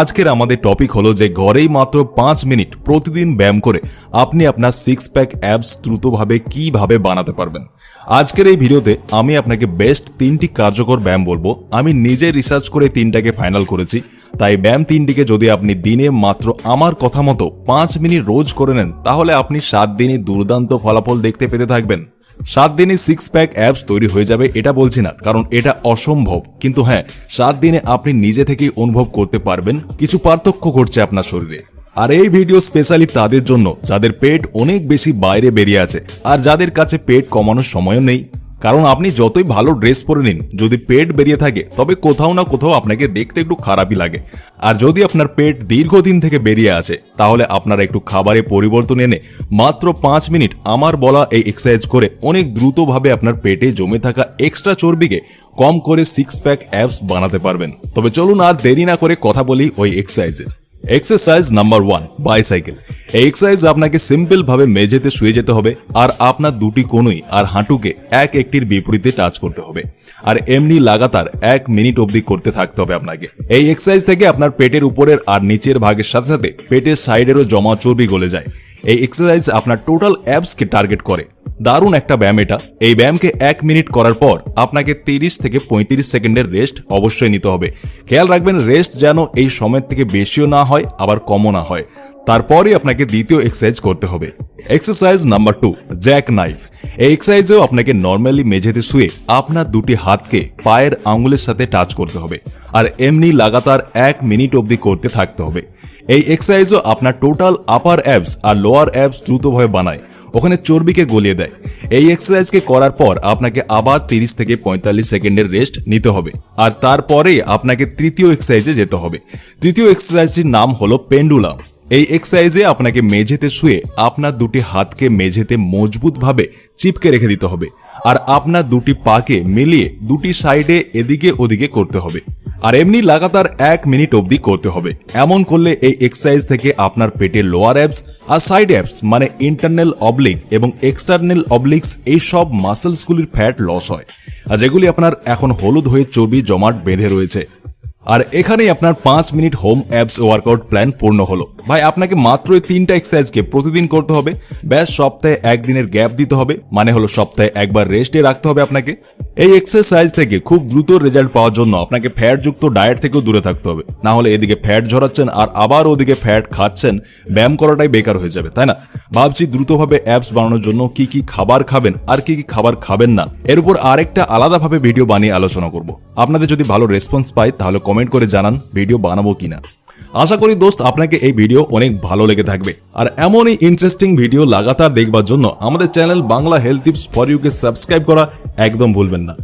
আজকের আমাদের টপিক হলো যে ঘরেই মাত্র পাঁচ মিনিট প্রতিদিন ব্যায়াম করে আপনি আপনার সিক্স প্যাক অ্যাপস দ্রুতভাবে কীভাবে বানাতে পারবেন। আজকের এই ভিডিওতে আমি আপনাকে বেস্ট তিনটি কার্যকর ব্যায়াম বলব। আমি নিজে রিসার্চ করে তিনটাকে ফাইনাল করেছি। তাই ব্যায়াম তিনটিকে যদি আপনি দিনে মাত্র আমার কথা মতো পাঁচ মিনিট রোজ করে নেন, তাহলে আপনি সাত দিনই দুর্দান্ত ফলাফল দেখতে পেতে থাকবেন। সাত দিনে সিক্স প্যাক অ্যাপস তৈরি হয়ে যাবে, এটা বলছি না, কারণ এটা অসম্ভব। কিন্তু হ্যাঁ সাত দিনে আপনি নিজে থেকেই অনুভব করতে পারবেন, কিছু পার্থক্য ঘটছে আপনার শরীরে। আর এই ভিডিও স্পেশালি তাদের জন্য, যাদের পেট অনেক বেশি বাইরে বেরিয়ে আছে, আর যাদের কাছে পেট কমানোর সময়ও নেই কারণ আপনি যতই ভালো ড্রেস পরে নিন, যদি পেট বেরিয়ে থাকে, তবে কোথাও না কোথাও আপনাকে দেখতে একটু খারাপই লাগে। আর যদি আপনার পেট দীর্ঘদিন থেকে বেরিয়ে আছে, তাহলে আপনারা একটু খাবারে পরিবর্তন এনে মাত্র পাঁচ মিনিট আমার বলা এই এক্সারসাইজ করে অনেক দ্রুতভাবে আপনার পেটে জমে থাকা এক্সট্রা চর্বিকে কম করে সিক্স প্যাক অ্যাপস বানাতে পারবেন। তবে চলুন আর দেরি না করে কথা বলি ওই এক্সারসাইজের এক্সারসাইজ নাম্বার ওয়ান বাইসাইকেল এই এক্সারসাইজ আপনাকে সিম্পল ভাবে মেঝেতে শুয়ে যেতে হবে আর আপনার দুটি কোণই আর হাঁটুকে এক একটির বিপরীতে টাচ করতে হবে। আর এমনি লাগাতার এক মিনিট অবধি করতে থাকতে হবে আপনাকে। এই এক্সারসাইজ থেকে আপনার পেটের উপরের আর নিচের ভাগের সাথে সাথে পেটের সাইডেরও জমা চর্বি গলে যায়। এই এক্সারসাইজ আপনার টোটাল অ্যাপসকে টার্গেট করে। দারুণ একটা ব্যায়াম এটা। এই ব্যায়ামকে এক মিনিট করার পর আপনাকে তিরিশ থেকে পঁয়ত্রিশ সেকেন্ডের রেস্ট অবশ্যই নিতে হবে। খেয়াল রাখবেন, রেস্ট যেন এই সময়ের থেকে বেশিও না হয়, আবার কমও না হয়। তারপরে আপনাকে দ্বিতীয় এক্সারসাইজ করতে হবে। Exercise number two, jack knife. এই এক্সারসাইজেও আপনাকে নর্মালি মেঝেতে শুয়ে আপনার দুটি হাতকে পায়ের আঙুলের সাথে টাচ করতে হবে আর এমনি লাগাতার এক মিনিট অবধি করতে থাকতে হবে। এই এক্সারসাইজও আপনার টোটাল আপার অ্যাবস আর লোয়ার অ্যাবস দ্রুতভাবে বানায়। ওখানে চর্বিকে গলিয়ে দেয়। এই এক্সারসাইজকে করার পর আপনাকে আবার তিরিশ থেকে পঁয়তাল্লিশ সেকেন্ডের রেস্ট নিতে হবে। আর তারপরেই আপনাকে তৃতীয় এক্সারসাইজে যেতে হবে। তৃতীয় এক্সারসাইজটির নাম হলো পেন্ডুলাম এই এক্সারসাইজে আপনাকে মেঝেতে শুয়ে আপনার দুটি হাতকে মেঝেতে মজবুতভাবে চিপকে রেখে দিতে হবে। আর আপনার দুটি পাকে মিলিয়ে দুটি সাইডে এদিকে ওদিকে করতে হবে। আর এমনি লাগাতার এক মিনিট অবধি করতে হবে। এমন করলে এই এক্সারসাইজ থেকে আপনার পেটের লোয়ার অ্যাপস আর সাইড অ্যাপস মানে ইন্টারনাল অবলিক এবং এক্সটার্নাল অবলিক্স এই সব মাসেলসগুলির ফ্যাট লস হয়। আর যেগুলি আপনার এখন হলুদ হয়ে চর্বি জমাট বেঁধে রয়েছে। আর এখানেই আপনার পাঁচ minute home abs workout plan পূর্ণ হলো। ভাই, আপনাকে মাত্র তিনটা এক্সারসাইজকে প্রতিদিন করতে হবে। ব্যাস, সপ্তাহে একদিনের গ্যাপ দিতে হবে। মানে হলো সপ্তাহে একবার রেস্টে রাখতে হবে আপনাকে। এই এক্সারসাইজ থেকে খুব দ্রুত রেজাল্ট পাওয়ার জন্য আপনাকে ফ্যাটযুক্ত ডায়েট থেকেও দূরে থাকতে হবে। না হলে এদিকে ফ্যাট ঝরাচ্ছেন আর আবার ওদিকে ফ্যাট খাচ্ছেন। ব্যায়াম করাটাই বেকার হয়ে যাবে, তাই না? ভাবছি দ্রুতভাবে অ্যাপস বানানোর জন্য কি কি খাবার খাবেন আর কি কি খাবার খাবেন না। এর উপর আরেকটা আলাদাভাবে ভিডিও বানিয়ে আলোচনা করব। আপনাদের যদি ভালো রেসপন্স পাই তাহলে কমেন্ট করে জানান ভিডিও বানাবো কিনা। আশা করি দোস্ত, আপনাকে এই ভিডিও অনেক ভালো লেগে থাকবে। আর এমনই ইন্টারেস্টিং ভিডিও লাগাতার দেখবার জন্য আমাদের channel Bangla health tips for UK subscribe করা একদম ভুলবেন না।